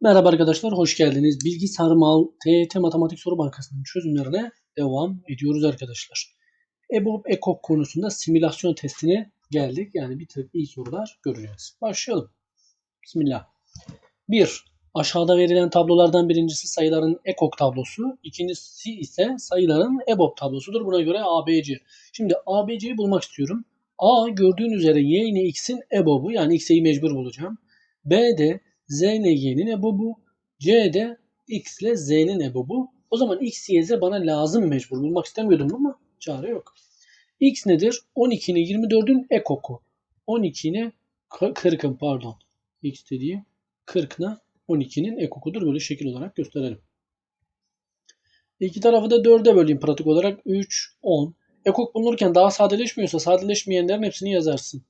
Merhaba arkadaşlar, hoş geldiniz. Bilgi Sarmal TYT Matematik Soru Bankası'nın çözümlerine devam ediyoruz arkadaşlar. EBOB EKOK konusunda simülasyon testine geldik. Yani bir tık iyi sorular göreceğiz. Başlayalım. Bismillah. 1. Aşağıda verilen tablolardan birincisi sayıların EKOK tablosu. ikincisi ise sayıların EBOB tablosudur. Buna göre ABC. Şimdi ABC'yi bulmak istiyorum. A gördüğün üzere Y X'in EBOB'u yani X'e'yi mecbur bulacağım. B de Z ile Y'nin ebobu. C de X ile Z'nin ebobu. O zaman X, Y, Z bana lazım mecbur. Bulmak istemiyordum ama çare yok. X nedir? 12 ile 24'ün ekoku. 12 ile 40'ın pardon. X dediğim 40 ile 12'nin ekokudur. Böyle şekil olarak gösterelim. İki tarafı da 4'e böleyim pratik olarak. 3, 10. Ekok bulunurken daha sadeleşmiyorsa sadeleşmeyenlerin hepsini yazarsın.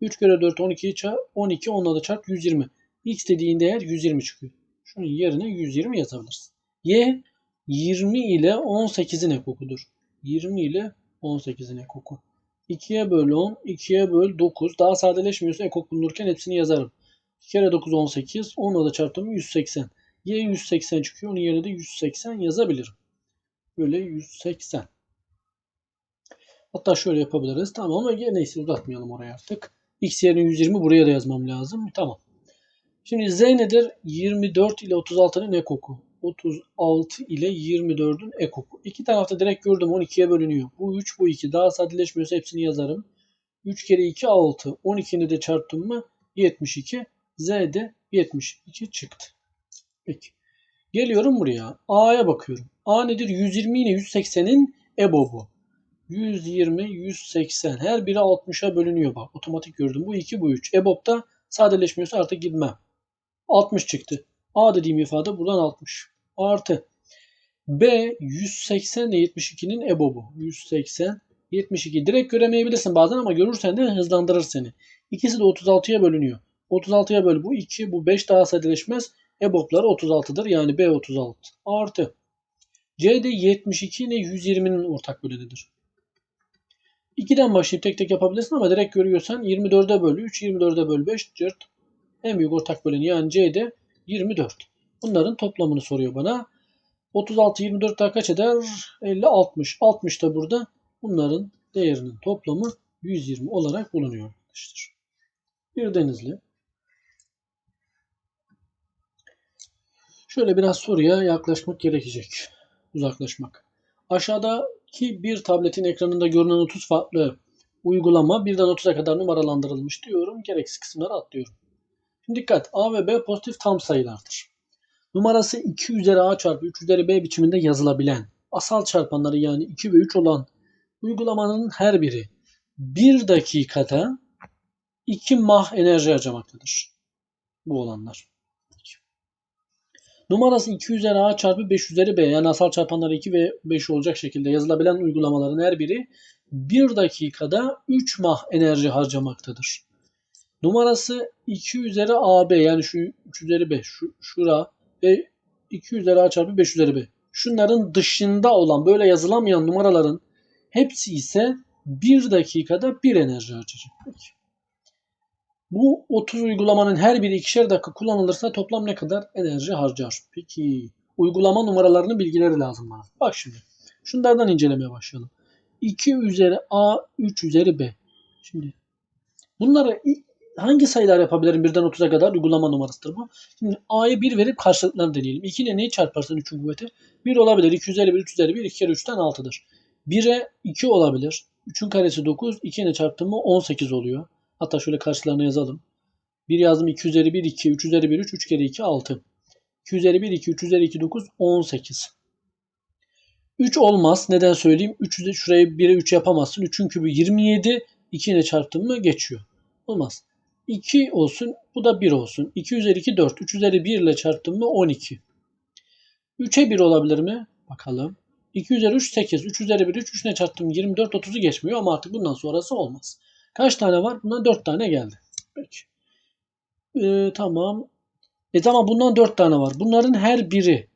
3 kere 4 12 çarp 12 onunla da çarp 120. X dediğin değer 120 çıkıyor. Şunun yerine 120 yazabilirsin. Y 20 ile 18'in ekokudur. 20 ile 18'in ekoku. 2'ye böl 10, 2'ye böl 9. Daha sadeleşmiyorsa ekok bulunurken hepsini yazarım. 2 kere 9 18. 10'la da çarptım 180. Y 180 çıkıyor. Onun yerine de 180 yazabilirim. Böyle 180. Hatta şöyle yapabiliriz. Tamam ama neyse uzatmayalım oraya artık. X yerine 120 buraya da yazmam lazım. Tamam. Şimdi Z nedir? 24 ile 36'nın ekoku. 36 ile 24'ün ekoku. İki tarafta direkt gördüm 12'ye bölünüyor. Bu 3 bu 2. Daha sadeleşmiyorsa hepsini yazarım. 3 kere 2 6. 12'ni de çarptım mı 72. Z de 72 çıktı. Peki. Geliyorum buraya. A'ya bakıyorum. A nedir? 120 ile 180'in EBOB'u. 120, 180. Her biri 60'a bölünüyor bak. Otomatik gördüm. Bu 2, bu 3. EBOB'da sadeleşmiyorsa artık gitmem. 60 çıktı. A dediğim ifade buradan 60. Artı. B 180 ile 72'nin EBOB'u. 180, 72. Direkt göremeyebilirsin bazen ama görürsen de hızlandırır seni. İkisi de 36'ya bölünüyor. 36'ya böl bu 2, bu 5 daha sadeleşmez. EBOB'ları 36'dır. Yani B 36. Artı. C de 72 ile 120'nin ortak bölenidir. 2'den başlayıp tek tek yapabilirsin ama direkt görüyorsan 24'e böl 3, 24'e böl 5, 4, en büyük ortak böleni yani C'de 24. Bunların toplamını soruyor bana. 36 24 daha kaç eder? 50 60. 60 da burada bunların değerinin toplamı 120 olarak bulunuyor arkadaşlar. Bir denizli. Şöyle biraz soruya yaklaşmak gerekecek. Uzaklaşmak. Aşağıdaki bir tabletin ekranında görünen 30 farklı uygulama birden 30'a kadar numaralandırılmış diyorum. Gereksiz kısımları atlıyorum. Dikkat. A ve B pozitif tam sayılardır. Numarası 2 üzeri A çarpı 3 üzeri B biçiminde yazılabilen asal çarpanları yani 2 ve 3 olan uygulamanın her biri 1 dakikada 2 mah enerji harcamaktadır. Bu olanlar. Numarası 2 üzeri A çarpı 5 üzeri B yani asal çarpanları 2 ve 5 olacak şekilde yazılabilen uygulamaların her biri 1 dakikada 3 mah enerji harcamaktadır. Numarası 2 üzeri AB yani şu 3 üzeri 5 şu, şura ve 2 üzeri A çarpı 5 üzeri B. Şunların dışında olan böyle yazılamayan numaraların hepsi ise 1 dakikada 1 enerji harcayacak. Bu 30 uygulamanın her biri ikişer dakika kullanılırsa toplam ne kadar enerji harcar? Peki uygulama numaralarının bilgileri lazım bana. Bak şimdi şunlardan incelemeye başlayalım. 2 üzeri A 3 üzeri B. Şimdi bunları hangi sayılar yapabilirim birden 30'a kadar uygulama numarasıdır bu. Şimdi A'yı 1 verip karşılıklarını deneyelim. 2 ile neyi çarparsan 3'ün kuvveti? 1 olabilir. 2 üzeri 1, 3 üzeri 1, 2 kere 3'ten 6'dır. 1'e 2 olabilir. 3'ün karesi 9, 2 ile çarptım mı 18 oluyor. Hatta şöyle karşılarına yazalım. 1 yazdım 2 üzeri 1, 2, 3 üzeri 1, 3, 3 kere 2, 6. 2 üzeri 1, 2, 3 üzeri 2, 9, 18. 3 olmaz. Neden söyleyeyim? 3 şurayı 1'e 3 yapamazsın. 3'ün kübü 27. 2 ile çarptım mı geçiyor. Olmaz. 2 olsun. Bu da 1 olsun. 2 üzeri 2 4. 3 üzeri 1 ile çarptım mı 12. 3'e 1 olabilir mi? Bakalım. 2 üzeri 3 8. 3 üzeri 1 3. 3 ile çarptım 24 30'u geçmiyor ama artık bundan sonrası olmaz. Kaç tane var? Bundan 4 tane geldi. Peki. Ee, tamam. E tamam bundan 4 tane var. Bunların her biri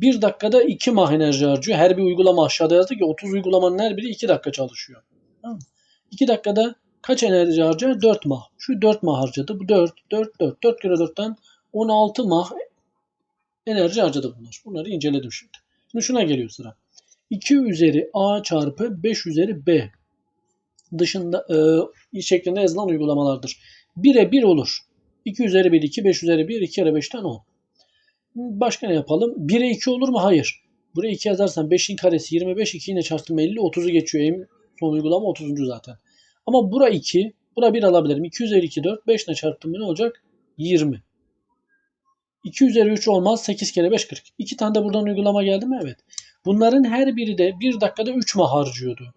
1 dakikada 2 mah enerji harcıyor. Her bir uygulama aşağıda yazdı ki 30 uygulamanın her biri 2 dakika çalışıyor. Tamam. 2 dakikada kaç enerji harcar? 4 mah. Şu 4 mah harcadı. Bu 4, 4, 4. 4 kere 4'ten 16 mah enerji harcadı bunlar. Bunları inceledim şimdi. Şimdi şuna geliyor sıra. 2 üzeri a çarpı 5 üzeri b dışında e, şeklinde yazılan uygulamalardır. 1'e 1 olur. 2 üzeri 1 2, 5 üzeri 1 2 kere 5'ten 10. Başka ne yapalım? 1'e 2 olur mu? Hayır. Buraya 2 yazarsan 5'in karesi 25, 2 yine çarptım 50, 30'u geçiyor. Son uygulama 30. zaten. Ama bura 2, bura 1 alabilirim. 2 üzeri 2 4, 5 ile çarptım ne olacak? 20. 2 üzeri 3 olmaz. 8 kere 5 40. 2 tane de buradan uygulama geldi mi? Evet. Bunların her biri de 1 dakikada 3 mah harcıyordu.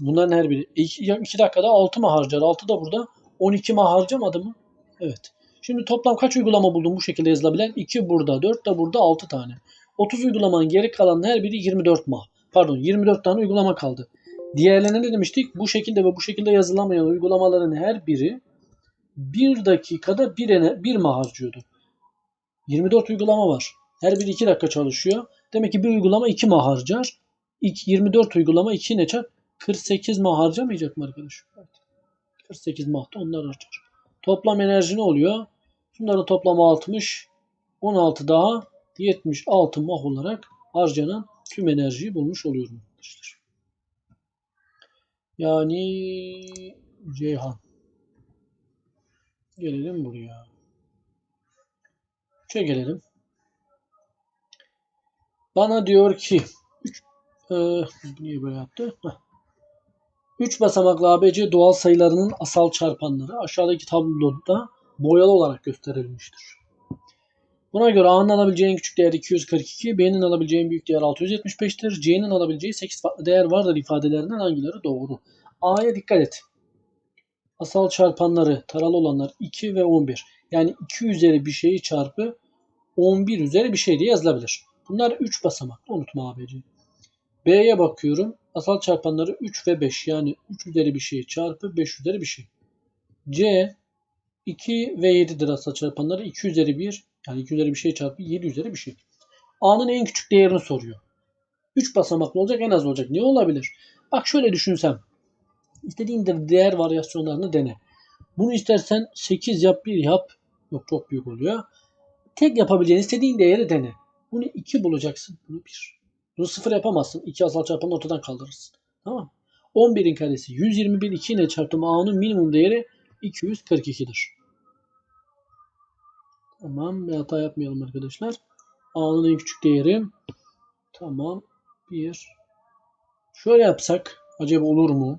Bunların her biri. 2 dakikada 6 mah harcar. 6 da burada 12 mah harcamadı mı? Evet. Şimdi toplam kaç uygulama buldum bu şekilde yazılabilen? 2 burada, 4 de burada, 6 tane. 30 uygulamanın geri kalan her biri 24 mah. Pardon 24 tane uygulama kaldı. Diğerlerine ne demiştik? Bu şekilde ve bu şekilde yazılamayan uygulamaların her biri 1 dakikada 1, 1 mah harcıyordu. 24 uygulama var. Her biri 2 dakika çalışıyor. Demek ki bir uygulama 2 mah harcar. 24 uygulama 2 ne çarp? 48 mah harcamayacak mı arkadaş? Evet. 48 mah onlar harcar. Toplam enerji ne oluyor? Şunların toplamı 60. 16 daha 76 mah olarak harcanan tüm enerjiyi bulmuş oluyorum arkadaşlar. Yani Ceyhan. Gelelim buraya. 3'e gelelim. Bana diyor ki 3 e, niye böyle yaptı? 3 basamaklı ABC doğal sayılarının asal çarpanları aşağıdaki tabloda boyalı olarak gösterilmiştir. Buna göre A'nın alabileceği en küçük değer 242, B'nin alabileceği en büyük değer 675'tir. C'nin alabileceği 8 farklı değer vardır ifadelerinden hangileri doğru? A'ya dikkat et. Asal çarpanları taralı olanlar 2 ve 11. Yani 2 üzeri bir şeyi çarpı 11 üzeri bir şey diye yazılabilir. Bunlar 3 basamaklı unutma ABC. B'ye bakıyorum. Asal çarpanları 3 ve 5. Yani 3 üzeri bir şey çarpı 5 üzeri bir şey. C 2 ve 7'dir asal çarpanları. 2 üzeri 1 yani 2 üzeri bir şey çarpı 7 üzeri bir şey. A'nın en küçük değerini soruyor. 3 basamaklı olacak en az olacak. Ne olabilir? Bak şöyle düşünsem. İstediğin değer varyasyonlarını dene. Bunu istersen 8 yap 1 yap. Yok çok büyük oluyor. Tek yapabileceğin istediğin değeri dene. Bunu 2 bulacaksın. Bunu 1. Bunu 0 yapamazsın. 2 asal çarpanı ortadan kaldırırsın. Tamam 11'in karesi 121 2 ile çarptım A'nın minimum değeri 242'dir. Tamam. Bir hata yapmayalım arkadaşlar. A'nın en küçük değeri. Tamam. 1. Şöyle yapsak acaba olur mu?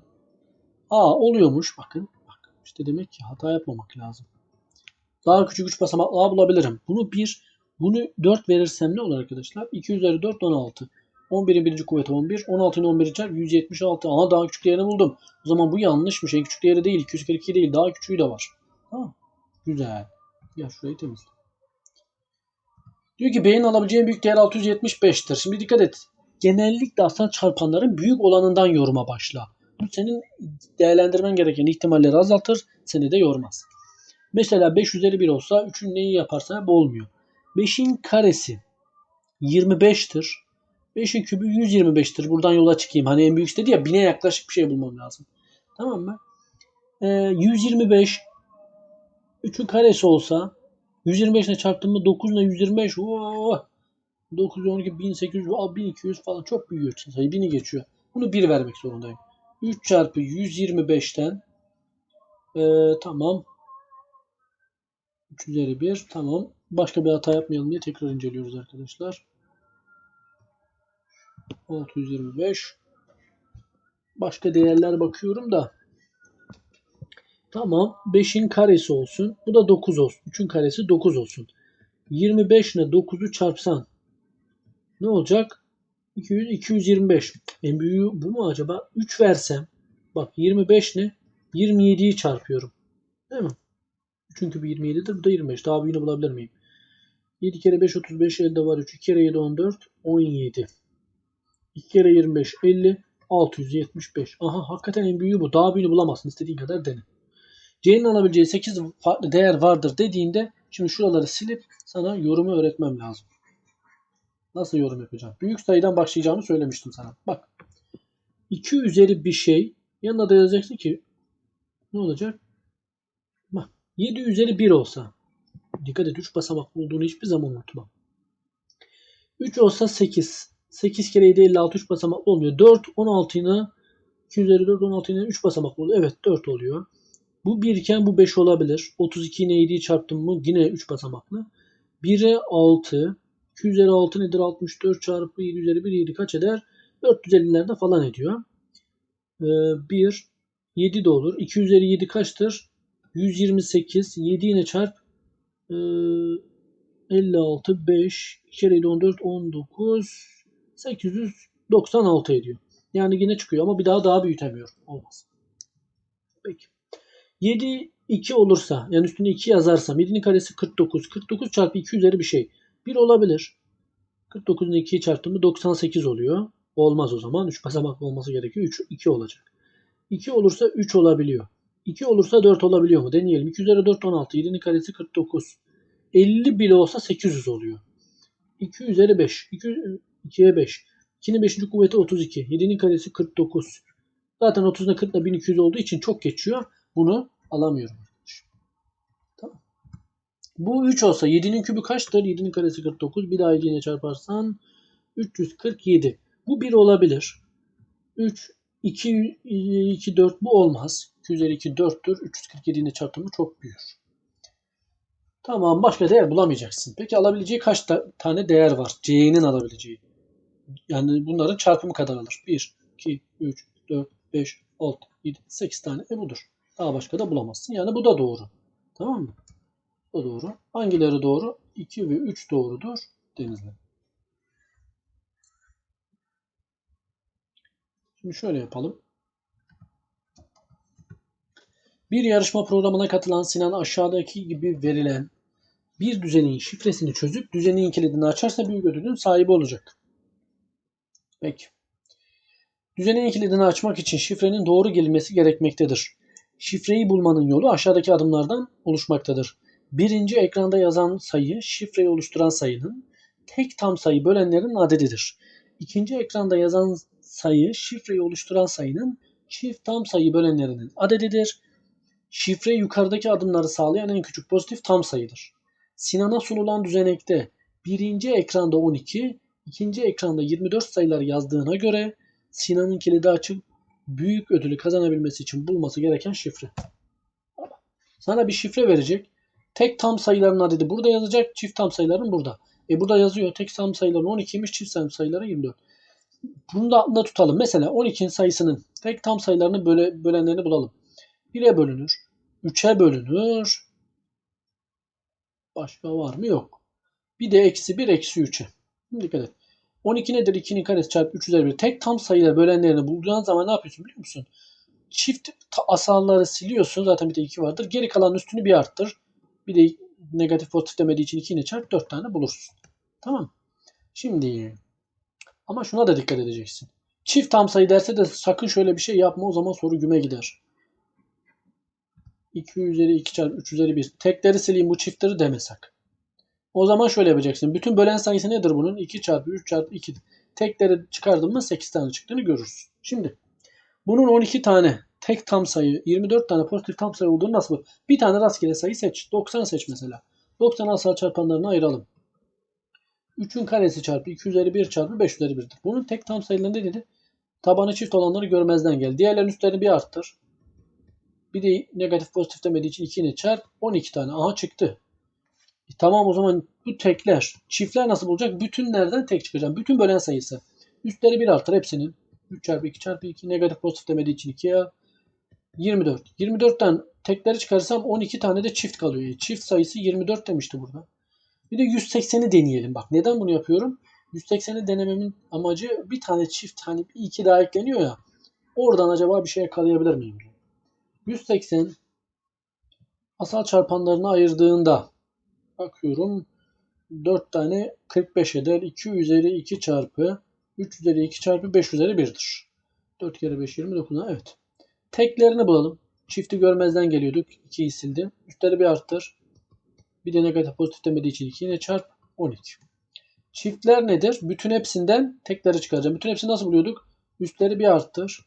A oluyormuş. Bakın. Bak. İşte demek ki hata yapmamak lazım. Daha küçük 3 basamaklı A bulabilirim. Bunu 1, bunu 4 verirsem ne olur arkadaşlar? 2 üzeri 4 16. 11'in birinci kuvveti 11. 16'ın 11'i çarp 176. Aha daha küçük değerini buldum. O zaman bu yanlışmış. En küçük değeri değil. 242 değil. Daha küçüğü de var. Tamam. Güzel. Ya şurayı temizle. Diyor ki B'nin alabileceği büyük değer 675'tir. Şimdi dikkat et. Genellikle asal çarpanların büyük olanından yoruma başla. Bu senin değerlendirmen gereken ihtimalleri azaltır. Seni de yormaz. Mesela 5 üzeri 1 olsa 3'ün neyi yaparsa bu olmuyor. 5'in karesi 25'tir. 5'in kübü 125'tir. Buradan yola çıkayım. Hani en büyük istedi ya 1000'e yaklaşık bir şey bulmam lazım. Tamam mı? Ee, 125 3'ün karesi olsa 125 ile çarptım mı 9 ile 125 oo, 912 1800 1200 falan çok büyüyor sayı 1000'i geçiyor. Bunu 1 vermek zorundayım. 3 çarpı 125'ten ee, tamam 3 üzeri 1 tamam. Başka bir hata yapmayalım diye tekrar inceliyoruz arkadaşlar. 625 Başka değerler bakıyorum da Tamam. 5'in karesi olsun. Bu da 9 olsun. 3'ün karesi 9 olsun. 25 ile 9'u çarpsan ne olacak? 200, 225. En büyüğü bu mu acaba? 3 versem bak 25 ne? 27'yi çarpıyorum. Değil mi? Çünkü bu 27'dir. Bu da 25. Daha büyüğünü bulabilir miyim? 7 kere 5 35 elde var 3. 2 kere 7 14 17. 2 kere 25 50 675. Aha hakikaten en büyüğü bu. Daha büyüğünü bulamazsın. İstediğin kadar dene. C'nin alabileceği 8 farklı değer vardır dediğinde şimdi şuraları silip sana yorumu öğretmem lazım. Nasıl yorum yapacağım? Büyük sayıdan başlayacağımı söylemiştim sana. Bak. 2 üzeri bir şey yanına da yazacaksın ki ne olacak? Bak 7 üzeri 1 olsa dikkat et 3 basamak olduğunu hiçbir zaman unutma. 3 olsa 8. 8 kere 7 56 3 basamaklı olmuyor. 4 16 yine 2 üzeri 4 16 yine 3 basamaklı oluyor. Evet 4 oluyor. Bu 1 iken bu 5 olabilir. 32 ile 7'yi çarptım mı yine 3 basamaklı. 1'e 6. 2 üzeri 6 nedir? 64 çarpı 7 üzeri 1 7 kaç eder? 450'lerde falan ediyor. Ee, 1 7 de olur. 2 üzeri 7 kaçtır? 128. 7 yine çarp. Ee, 56 5 2 kere 7 14 19 896 ediyor. Yani yine çıkıyor ama bir daha daha büyütemiyor. Olmaz. Peki. 7 2 olursa yani üstüne 2 yazarsam 7'nin karesi 49. 49 çarpı 2 üzeri bir şey. 1 olabilir. 49'un 2'yi çarptığımda 98 oluyor. Olmaz o zaman. 3 basamaklı olması gerekiyor. 3 2 olacak. 2 olursa 3 olabiliyor. 2 olursa 4 olabiliyor mu? Deneyelim. 2 üzeri 4 16. 7'nin karesi 49. 50 bile olsa 800 oluyor. 2 üzeri 5. 2, 2'ye 5. 2'nin 5. kuvveti 32. 7'nin karesi 49. Zaten 30'una 40 ile 1200 olduğu için çok geçiyor. Bunu alamıyorum. Tamam. Bu 3 olsa 7'nin kübü kaçtır? 7'nin karesi 49. Bir daha 7 ile çarparsan 347. Bu 1 olabilir. 3, 2, 2, 4 bu olmaz. 2 üzeri 2 4'tür. 347 ile çarptığımı çok büyür. Tamam başka değer bulamayacaksın. Peki alabileceği kaç ta- tane değer var? C'nin alabileceği. Yani bunların çarpımı kadar alır. 1, 2, 3, 4, 5, 6, 7, 8 tane. E budur. Daha başka da bulamazsın. Yani bu da doğru. Tamam mı? Bu da doğru. Hangileri doğru? 2 ve 3 doğrudur. Denizli. Şimdi şöyle yapalım. Bir yarışma programına katılan Sinan aşağıdaki gibi verilen bir düzenin şifresini çözüp düzenin kilidini açarsa büyük ödülün sahibi olacak. Peki. Düzenin kilidini açmak için şifrenin doğru gelinmesi gerekmektedir. Şifreyi bulmanın yolu aşağıdaki adımlardan oluşmaktadır. Birinci ekranda yazan sayı şifreyi oluşturan sayının tek tam sayı bölenlerin adedidir. İkinci ekranda yazan sayı şifreyi oluşturan sayının çift tam sayı bölenlerinin adedidir. Şifre yukarıdaki adımları sağlayan en küçük pozitif tam sayıdır. Sinan'a sunulan düzenekte birinci ekranda 12, ikinci ekranda 24 sayılar yazdığına göre Sinan'ın kilidi açıp büyük ödülü kazanabilmesi için bulması gereken şifre. Sana bir şifre verecek. Tek tam sayıların adedi burada yazacak. Çift tam sayıların burada. E burada yazıyor. Tek tam sayıların 12'ymiş. Çift tam sayıları 24. Bunu da aklında tutalım. Mesela 12'nin sayısının tek tam sayılarını böle, bölenlerini bulalım. 1'e bölünür. 3'e bölünür. Başka var mı? Yok. Bir de eksi 1 eksi 3'e. Dikkat et. 12 nedir? 2'nin karesi çarpı 3 üzeri 1. Tek tam sayıyla bölenlerini bulduğun zaman ne yapıyorsun biliyor musun? Çift asalları siliyorsun. Zaten bir de 2 vardır. Geri kalan üstünü bir arttır. Bir de negatif pozitif demediği için 2 ile çarp 4 tane bulursun. Tamam. Şimdi ama şuna da dikkat edeceksin. Çift tam sayı derse de sakın şöyle bir şey yapma. O zaman soru güme gider. 2 üzeri 2 çarpı 3 üzeri 1. Tekleri sileyim bu çiftleri demesek. O zaman şöyle yapacaksın. Bütün bölen sayısı nedir bunun? 2 çarpı 3 çarpı 2. Tekleri çıkardın mı 8 tane çıktığını görürsün. Şimdi bunun 12 tane tek tam sayı 24 tane pozitif tam sayı olduğunu nasıl bul? Bir tane rastgele sayı seç. 90 seç mesela. 90 asal çarpanlarını ayıralım. 3'ün karesi çarpı 2 üzeri 1 çarpı 5 üzeri 1'dir. Bunun tek tam sayıları ne dedi? Tabanı çift olanları görmezden gel. Diğerlerin üstlerini bir arttır. Bir de negatif pozitif demediği için 2 ile çarp 12 tane. Aha çıktı. E tamam o zaman bu tekler. Çiftler nasıl bulacak? Bütünlerden tek çıkacak. Bütün bölen sayısı. Üstleri bir arttır hepsinin. 3 çarpı 2 çarpı 2 negatif pozitif demediği için 2'ye 24. 24'ten tekleri çıkarırsam 12 tane de çift kalıyor. E, çift sayısı 24 demişti burada. Bir de 180'i deneyelim. Bak neden bunu yapıyorum? 180'i denememin amacı bir tane çift hani bir iki daha ekleniyor ya. Oradan acaba bir şey yakalayabilir miyim? 180 asal çarpanlarını ayırdığında bakıyorum 4 tane 45 eder. 2 üzeri 2 çarpı 3 üzeri 2 çarpı 5 üzeri 1'dir. 4 kere 5 29. Evet. Teklerini bulalım. Çifti görmezden geliyorduk. 2'yi sildim. Üstleri bir arttır. Bir de negatif pozitif demediği için 2 yine çarp 12. Çiftler nedir? Bütün hepsinden tekleri çıkaracağım. Bütün hepsini nasıl buluyorduk? Üstleri bir arttır.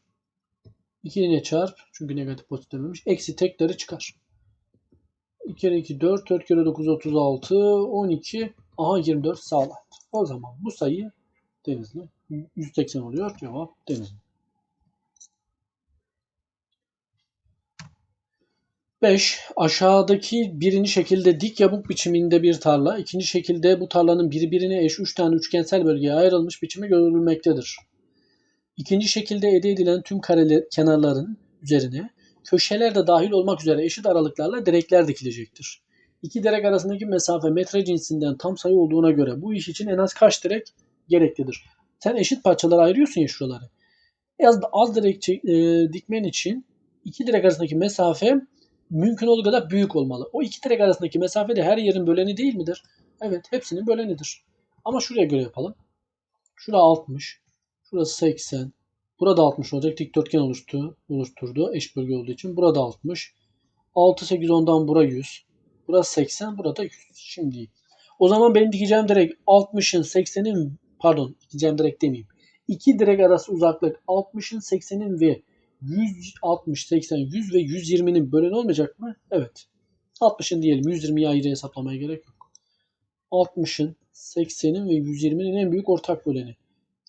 2 yine çarp. Çünkü negatif pozitif dememiş. Eksi tekleri çıkar. 2 kere 2 4. 4 kere 9 36. 12. Aha 24 sağla. O zaman bu sayı Denizli. 180 oluyor. Cevap Denizli. 5. Aşağıdaki birinci şekilde dik yamuk biçiminde bir tarla, ikinci şekilde bu tarlanın birbirine eş 3 tane üçgensel bölgeye ayrılmış biçimi görülmektedir. İkinci şekilde elde edilen tüm kareler, kenarların üzerine köşeler de dahil olmak üzere eşit aralıklarla direkler dikilecektir. İki direk arasındaki mesafe metre cinsinden tam sayı olduğuna göre bu iş için en az kaç direk gereklidir? Sen eşit parçalara ayırıyorsun ya şuraları. Az, az direk e, dikmen için iki direk arasındaki mesafe mümkün olduğu kadar büyük olmalı. O iki direk arasındaki mesafe de her yerin böleni değil midir? Evet, hepsinin bölenidir. Ama şuraya göre yapalım. Şura 60, şurası 80, burada 60 olacak. Dikdörtgen oluştu, oluşturdu eş bölge olduğu için. Burada 60. 6, 8, 10'dan bura 100. Burası 80, burada 100. Şimdi o zaman benim dikeceğim direk 60'ın 80'in pardon dikeceğim direk demeyeyim. İki direk arası uzaklık 60'ın 80'in ve 160, 80, 100 ve 120'nin böleni olmayacak mı? Evet. 60'ın diyelim. 120'yi ayrı hesaplamaya gerek yok. 60'ın, 80'in ve 120'nin en büyük ortak böleni.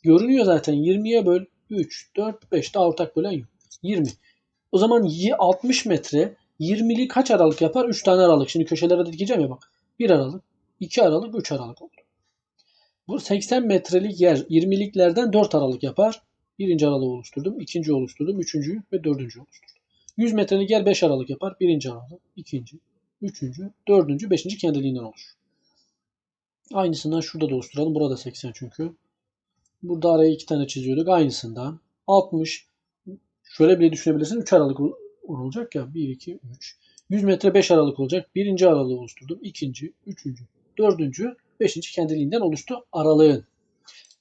Görünüyor zaten. 20'ye böl 3, 4, 5. Daha ortak bölen yok. 20. O zaman 60 metre 20'li kaç aralık yapar? 3 tane aralık. Şimdi köşelere de dikeceğim ya bak. 1 aralık, 2 aralık, 3 aralık oldu. Bu 80 metrelik yer 20'liklerden 4 aralık yapar. Birinci aralığı oluşturdum. ikinci oluşturdum. Üçüncüyü ve dördüncü oluşturdum. 100 metrelik yer 5 aralık yapar. Birinci aralık, ikinci, üçüncü, dördüncü, beşinci kendiliğinden olur. Aynısından şurada da oluşturalım. Burada 80 çünkü. Burada araya iki tane çiziyorduk. Aynısından 60. Şöyle bile düşünebilirsin. 3 aralık olacak ya. 1, 2, 3. 100 metre 5 aralık olacak. Birinci aralığı oluşturdum. ikinci, üçüncü, dördüncü, beşinci kendiliğinden oluştu aralığın.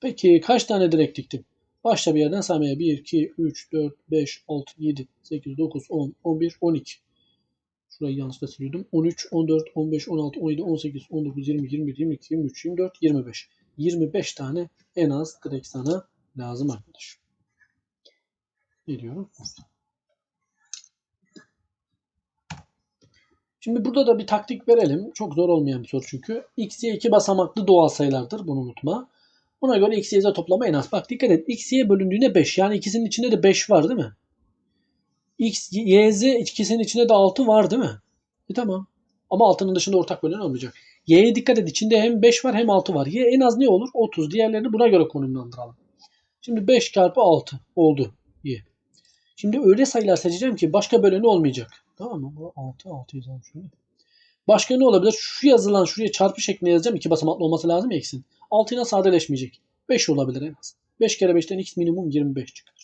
Peki kaç tane direk diktim? Başla bir yerden saymaya. 1, 2, 3, 4, 5, 6, 7, 8, 9, 10, 11, 12. Şurayı yanlışla siliyordum. 13, 14, 15, 16, 17, 18, 19, 20, 21, 22, 23, 24, 25. 25 tane en az direkt sana lazım arkadaş. Ne diyorum? Şimdi burada da bir taktik verelim. Çok zor olmayan bir soru çünkü. X, Y iki basamaklı doğal sayılardır. Bunu unutma. Buna göre X, Y, Z toplama en az. Bak dikkat et. X, Y bölündüğünde 5. Yani ikisinin içinde de 5 var değil mi? X, Y, Z ikisinin içinde de 6 var değil mi? E tamam. Ama 6'nın dışında ortak bölen olmayacak. Y'ye dikkat et. İçinde hem 5 var hem 6 var. Y en az ne olur? 30. Diğerlerini buna göre konumlandıralım. Şimdi 5 çarpı 6 oldu Y. Şimdi öyle sayılar seçeceğim ki başka böleni olmayacak. Tamam mı? Bu 6, 6 yazalım şöyle. Başka ne olabilir? Şu yazılan şuraya çarpı şeklinde yazacağım. İki basamaklı olması lazım ya x'in. 6 ile sadeleşmeyecek. 5 olabilir en az. 5 kere 5'ten x minimum 25 çıkar.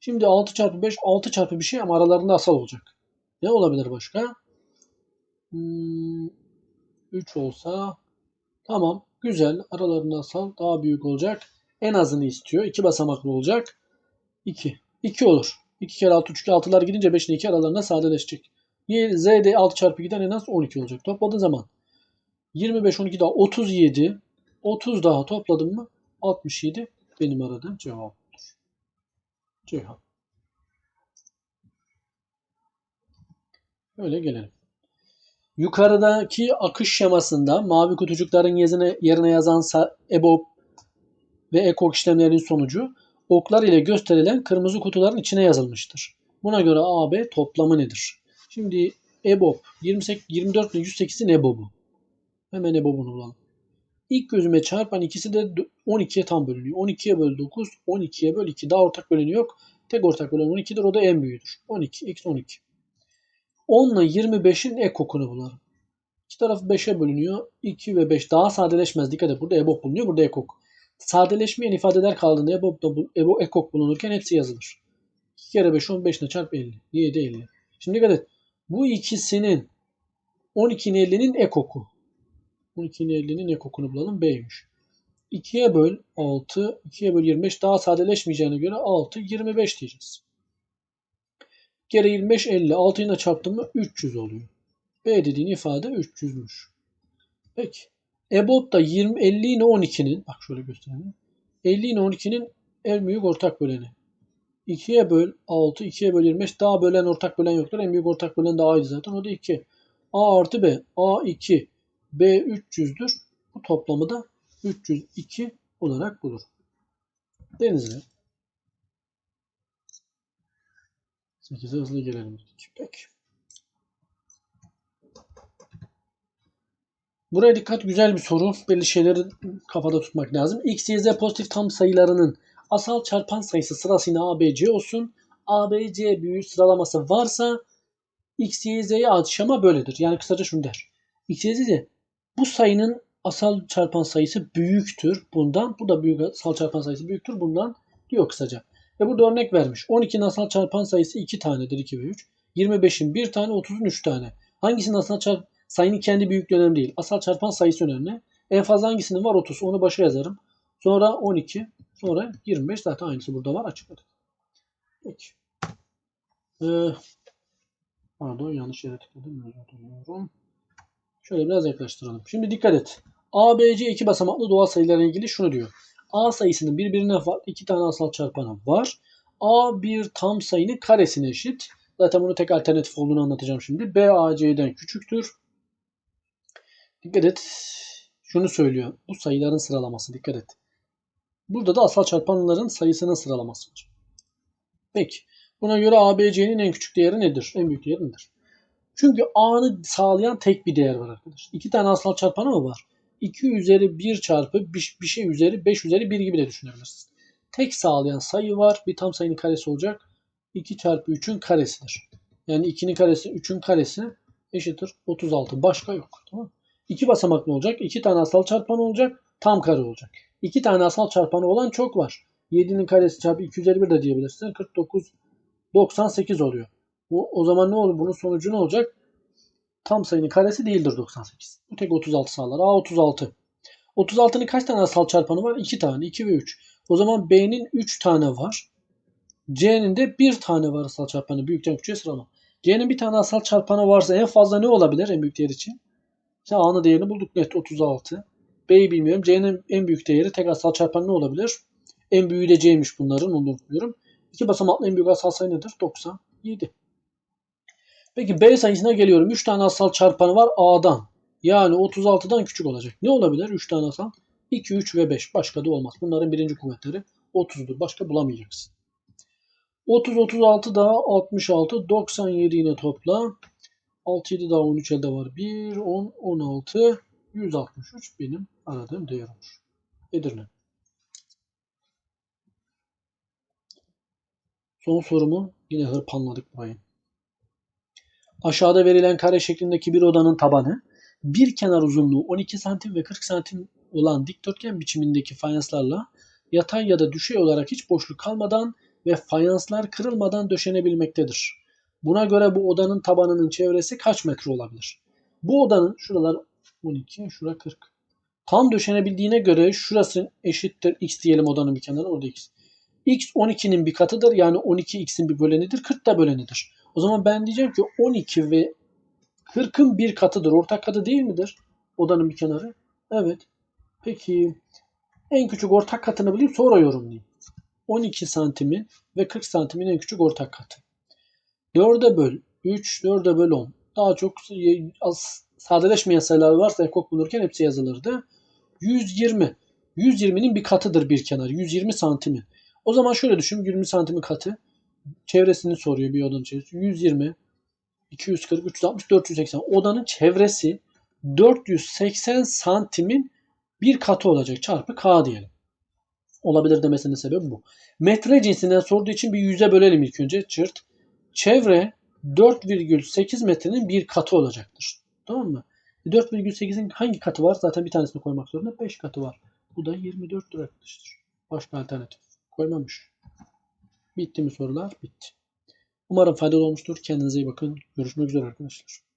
Şimdi 6 çarpı 5 6 çarpı bir şey ama aralarında asal olacak. Ne olabilir başka? Hmm, 3 olsa tamam güzel aralarında asal daha büyük olacak. En azını istiyor. 2 basamaklı olacak. 2. 2 olur. 2 kere 6 3 6'lar gidince 5'in 2 aralarında sadeleşecek. Y, Z de 6 çarpı 2'den en az 12 olacak. Topladığın zaman 25 12 daha 37 30 daha topladım mı 67 benim aradığım cevaptır. Cevap. Öyle gelelim. Yukarıdaki akış şemasında mavi kutucukların yerine, yerine yazan EBOB ve EKOK işlemlerinin sonucu oklar ile gösterilen kırmızı kutuların içine yazılmıştır. Buna göre AB toplamı nedir? Şimdi EBOB 28, 24 ile 108'in EBOB'u. Hemen EBOB'unu bulalım. İlk gözüme çarpan ikisi de 12'ye tam bölünüyor. 12'ye böl 9, 12'ye böl 2. Daha ortak böleni yok. Tek ortak bölen 12'dir. O da en büyüğüdür. 12, x 12. 10 ile 25'in ekokunu bularım. İki taraf 5'e bölünüyor. 2 ve 5 daha sadeleşmez. Dikkat et burada EBOB bulunuyor. Burada ekok. Sadeleşmeyen ifadeler kaldığında EBOB da ekok bulunurken hepsi yazılır. 2 kere 5 15 ile çarp 50. 7 50. Şimdi dikkat et. Bu ikisinin 12'nin 50'nin ekoku. 12'nin 50'nin ekokunu bulalım. B'ymiş. 2'ye böl 6, 2'ye böl 25 daha sadeleşmeyeceğine göre 6, 25 diyeceğiz. Kere 25, 50. 6 ile çarptım mı 300 oluyor. B dediğin ifade 300'müş. Peki. EBOB da 20, 50 ile 12'nin, bak şöyle göstereyim. 50 ile 12'nin en büyük ortak böleni. 2'ye böl 6, 2'ye böl 25. Daha bölen ortak bölen yoktur. En büyük ortak bölen de A'ydı zaten. O da 2. A artı B. A 2. B 300'dür. Bu toplamı da 302 olarak bulur. Denizli. 8'e hızlı gelelim. Peki. Buraya dikkat güzel bir soru. Belli şeyleri kafada tutmak lazım. X, Y, Z pozitif tam sayılarının asal çarpan sayısı sırasıyla A, B, C olsun. A, B, C büyüğü sıralaması varsa X, Y, Z'ye aşama böyledir. Yani kısaca şunu der. X, Y, Z bu sayının asal çarpan sayısı büyüktür bundan. Bu da büyük asal çarpan sayısı büyüktür bundan diyor kısaca. Ve burada örnek vermiş. 12'nin asal çarpan sayısı 2 tanedir 2 ve 3. 25'in 1 tane 30'un 3 tane. Hangisinin asal çarp sayının kendi büyüklüğü önemli değil. Asal çarpan sayısı önemli. En fazla hangisinin var 30. Onu başa yazarım. Sonra 12. Sonra 25. Zaten aynısı burada var açıkladık. Peki. Ee, pardon yanlış yere tıkladım. Şöyle biraz yaklaştıralım. Şimdi dikkat et. A, B, C iki basamaklı doğal sayılarla ilgili şunu diyor. A sayısının birbirine farklı iki tane asal çarpanı var. A bir tam sayının karesine eşit. Zaten bunu tek alternatif olduğunu anlatacağım şimdi. B A C'den küçüktür. Dikkat et. Şunu söylüyor. Bu sayıların sıralaması. Dikkat et. Burada da asal çarpanların sayısının sıralaması var. Peki. Buna göre A, B, C'nin en küçük değeri nedir? En büyük değeri nedir? Çünkü A'nı sağlayan tek bir değer var arkadaşlar. İki tane asal çarpanı mı var? 2 üzeri 1 çarpı bir, şey üzeri 5 üzeri 1 gibi de düşünebilirsiniz. Tek sağlayan sayı var. Bir tam sayının karesi olacak. 2 çarpı 3'ün karesidir. Yani 2'nin karesi 3'ün karesi eşittir 36. Başka yok. Tamam İki basamaklı olacak. 2 tane asal çarpan olacak. Tam kare olacak. 2 tane asal çarpanı olan çok var. 7'nin karesi çarpı 2 üzeri 1 de diyebilirsin. 49 98 oluyor. Bu, o zaman ne olur? Bunun sonucu ne olacak? Tam sayının karesi değildir 98. Bu tek 36 sağlar. A 36. 36'nın kaç tane asal çarpanı var? 2 tane. 2 ve 3. O zaman B'nin 3 tane var. C'nin de 1 tane var asal çarpanı. Büyükten küçüğe sıralama. C'nin bir tane asal çarpanı varsa en fazla ne olabilir en büyük değer için? İşte A'nın değerini bulduk net 36. B'yi bilmiyorum. C'nin en büyük değeri tek asal çarpanı ne olabilir? En büyüğü de C'ymiş bunların. Onu unutmuyorum. İki basamaklı en büyük asal sayı nedir? 97. Peki B sayısına geliyorum. 3 tane asal çarpanı var A'dan. Yani 36'dan küçük olacak. Ne olabilir? 3 tane asal. 2, 3 ve 5. Başka da olmaz. Bunların birinci kuvvetleri 30'dur. Başka bulamayacaksın. 30, 36 daha 66, 97 yine topla. 6, 7 daha 13 elde var. 1, 10, 16, 163 benim aradığım değer olur. Edirne. Son sorumu yine hırpanladık burayı. Aşağıda verilen kare şeklindeki bir odanın tabanı bir kenar uzunluğu 12 santim ve 40 santim olan dikdörtgen biçimindeki fayanslarla yatay ya da düşey olarak hiç boşluk kalmadan ve fayanslar kırılmadan döşenebilmektedir. Buna göre bu odanın tabanının çevresi kaç metre olabilir? Bu odanın şuralar 12, şura 40. Tam döşenebildiğine göre şurası eşittir x diyelim odanın bir kenarı orada x. x 12'nin bir katıdır yani 12 x'in bir bölenidir 40 da bölenidir. O zaman ben diyeceğim ki 12 ve 40'ın bir katıdır. Ortak katı değil midir? Odanın bir kenarı. Evet. Peki en küçük ortak katını bileyim sonra yorumlayayım. 12 santimin ve 40 santimin en küçük ortak katı. 4'e böl 3, 4'e böl 10. Daha çok az sadeleşmeyen sayılar varsa ekok bulurken hepsi yazılırdı. 120. 120'nin bir katıdır bir kenar. 120 santimin. O zaman şöyle düşün. 20 santimin katı çevresini soruyor bir odanın çevresi. 120, 240, 360, 480. Odanın çevresi 480 santimin bir katı olacak. Çarpı K diyelim. Olabilir demesinin sebebi bu. Metre cinsinden sorduğu için bir yüze bölelim ilk önce. Çırt. Çevre 4,8 metrenin bir katı olacaktır. Tamam mı? 4,8'in hangi katı var? Zaten bir tanesini koymak zorunda. 5 katı var. Bu da 24 arkadaşlar. Başka alternatif koymamış. Bitti mi sorular? Bitti. Umarım faydalı olmuştur. Kendinize iyi bakın. Görüşmek üzere arkadaşlar.